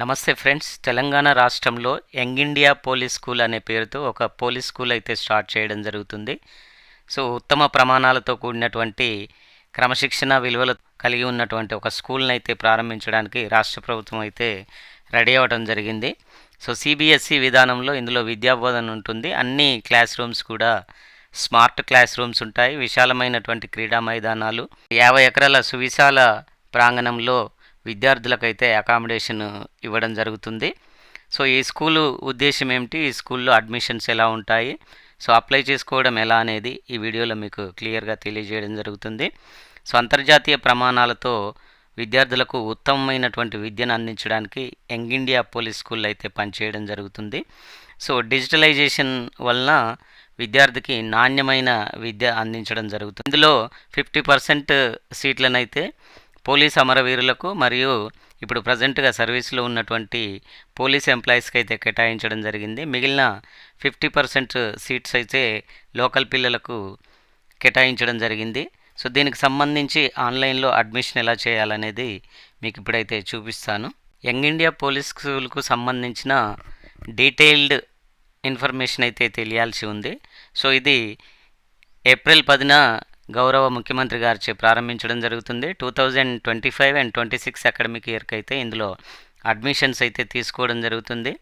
నమస్తే ఫ్రెండ్స్. తెలంగాణ రాష్ట్రంలో young India police school అనే పేరుతో ఒక పోలీస్ స్కూల్ అయితే స్టార్ట్ చేయడం జరుగుతుంది. సో ఉత్తమ ప్రమాణాలతో కూడినటువంటి క్రమశిక్షణ విలువలు కలిగి ఉన్నటువంటి ఒక స్కూల్ని అయితే ప్రారంభించడానికి రాష్ట్ర ప్రభుత్వం అయితే రెడీ అవ్వడం జరిగింది. సో సిబిఎస్ఈ విధానంలో ఇందులో విద్యాబోధన ఉంటుంది. అన్ని క్లాస్ రూమ్స్ కూడా స్మార్ట్ క్లాస్ రూమ్స్ ఉంటాయి. విశాలమైనటువంటి క్రీడా మైదానాలు యాభై ఎకరాల సువిశాల ప్రాంగణంలో విద్యార్థులకైతే అకామిడేషన్ ఇవ్వడం జరుగుతుంది. సో ఈ స్కూలు ఉద్దేశం ఏమిటి? ఈ స్కూల్లో అడ్మిషన్స్ ఎలా ఉంటాయి? సో అప్లై చేసుకోవడం ఎలా అనేది ఈ వీడియోలో మీకు క్లియర్గా తెలియజేయడం జరుగుతుంది. సో అంతర్జాతీయ ప్రమాణాలతో విద్యార్థులకు ఉత్తమమైనటువంటి విద్యను అందించడానికి యంగ్ ఇండియా పోలీస్ స్కూల్ అయితే పనిచేయడం జరుగుతుంది. సో డిజిటలైజేషన్ వలన విద్యార్థికి నాణ్యమైన విద్య అందించడం జరుగుతుంది. ఇందులో ఫిఫ్టీ పర్సెంట్ సీట్లనైతే పోలీస్ అమరవీరులకు మరియు ఇప్పుడు ప్రజెంట్గా సర్వీస్లో ఉన్నటువంటి పోలీస్ ఎంప్లాయీస్కి అయితే కేటాయించడం జరిగింది. మిగిలిన ఫిఫ్టీ పర్సెంట్ సీట్స్ అయితే లోకల్ పిల్లలకు కేటాయించడం జరిగింది. సో దీనికి సంబంధించి ఆన్లైన్లో అడ్మిషన్ ఎలా చేయాలనేది మీకు ఇప్పుడైతే చూపిస్తాను. యంగ్ ఇండియా పోలీస్ స్కూల్కు సంబంధించిన డీటెయిల్డ్ ఇన్ఫర్మేషన్ అయితే తెలియాల్సి ఉంది. సో ఇది ఏప్రిల్ పదిన గౌరవ ముఖ్యమంత్రి గారిచే ప్రారంభించడం జరుగుతుంది. Two thousand twenty five and twenty six academic ఇయర్కి అయితే ఇందులో అడ్మిషన్స్ అయితే తీసుకోవడం జరుగుతుంది.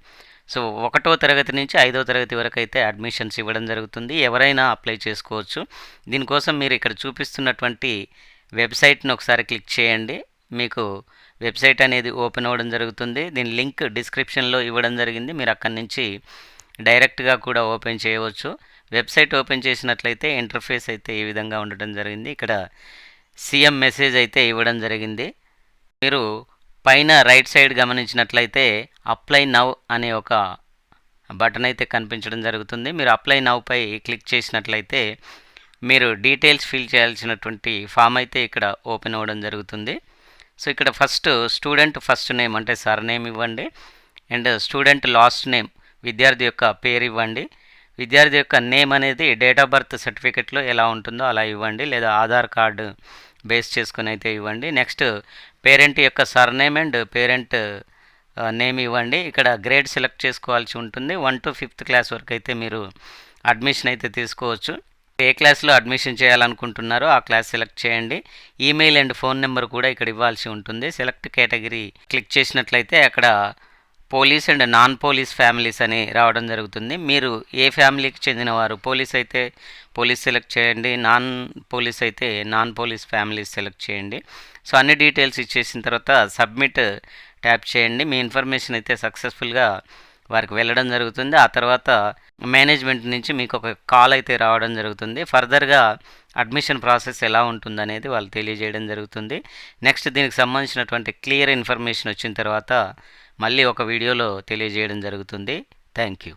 సో ఒకటో తరగతి నుంచి ఐదో తరగతి వరకు అయితే అడ్మిషన్స్ ఇవ్వడం జరుగుతుంది. ఎవరైనా అప్లై చేసుకోవచ్చు. దీనికోసం మీరు ఇక్కడ చూపిస్తున్నటువంటి వెబ్సైట్ని ఒకసారి క్లిక్ చేయండి. మీకు వెబ్సైట్ అనేది ఓపెన్ అవ్వడం జరుగుతుంది. దీని లింక్ డిస్క్రిప్షన్లో ఇవ్వడం జరిగింది. మీరు అక్కడి నుంచి డైరెక్ట్గా కూడా ఓపెన్ చేయవచ్చు. వెబ్సైట్ ఓపెన్ చేసినట్లయితే ఇంటర్ఫేస్ అయితే ఈ విధంగా ఉండటం జరిగింది. ఇక్కడ సీఎం మెసేజ్ అయితే ఇవ్వడం జరిగింది. మీరు పైన రైట్ సైడ్ గమనించినట్లయితే అప్లై నవ్ అనే ఒక బటన్ అయితే కనిపించడం జరుగుతుంది. మీరు అప్లై నవ్పై క్లిక్ చేసినట్లయితే మీరు డీటెయిల్స్ ఫిల్ చేయాల్సినటువంటి ఫామ్ అయితే ఇక్కడ ఓపెన్ అవ్వడం జరుగుతుంది. సో ఇక్కడ ఫస్ట్ స్టూడెంట్ ఫస్ట్ నేమ్ అంటే సర్ నేమ్ ఇవ్వండి. అండ్ స్టూడెంట్ లాస్ట్ నేమ్ విద్యార్థి యొక్క పేరు ఇవ్వండి. విద్యార్థి యొక్క నేమ్ అనేది డేట్ ఆఫ్ బర్త్ సర్టిఫికెట్లో ఎలా ఉంటుందో అలా ఇవ్వండి లేదా ఆధార్ కార్డు బేస్ చేసుకుని అయితే ఇవ్వండి. నెక్స్ట్ పేరెంట్ యొక్క సర్నేమ్ అండ్ పేరెంట్ నేమ్ ఇవ్వండి. ఇక్కడ గ్రేడ్ సెలెక్ట్ చేసుకోవాల్సి ఉంటుంది. వన్ టు ఫిఫ్త్ క్లాస్ వరకు అయితే మీరు అడ్మిషన్ అయితే తీసుకోవచ్చు. ఏ క్లాస్లో అడ్మిషన్ చేయాలనుకుంటున్నారో ఆ క్లాస్ సెలెక్ట్ చేయండి. ఈమెయిల్ అండ్ ఫోన్ నెంబర్ కూడా ఇక్కడ ఇవ్వాల్సి ఉంటుంది. సెలెక్ట్ కేటగిరీ క్లిక్ చేసినట్లయితే అక్కడ police and non police families అని రావడం జరుగుతుంది. మీరు ఏ ఫ్యామిలీకి చెందినవారు? పోలీస్ అయితే పోలీస్ సెలెక్ట్ చేయండి. నాన్ పోలీస్ అయితే నాన్ పోలీస్ ఫ్యామిలీస్ సెలెక్ట్ చేయండి. సో అన్ని డీటెయిల్స్ ఇచ్చేసిన తర్వాత సబ్మిట్ ట్యాప్ చేయండి. మీ ఇన్ఫర్మేషన్ అయితే సక్సెస్ఫుల్గా వారికి వెళ్ళడం జరుగుతుంది. ఆ తర్వాత మేనేజ్మెంట్ నుంచి మీకు ఒక కాల్ అయితే రావడం జరుగుతుంది. ఫర్దర్గా అడ్మిషన్ ప్రాసెస్ ఎలా ఉంటుందనేది వాళ్ళు తెలియజేయడం జరుగుతుంది. నెక్స్ట్ దీనికి సంబంధించినటువంటి క్లియర్ ఇన్ఫర్మేషన్ వచ్చిన తర్వాత మళ్ళీ ఒక వీడియోలో తెలియజేయడం జరుగుతుంది. Thank you.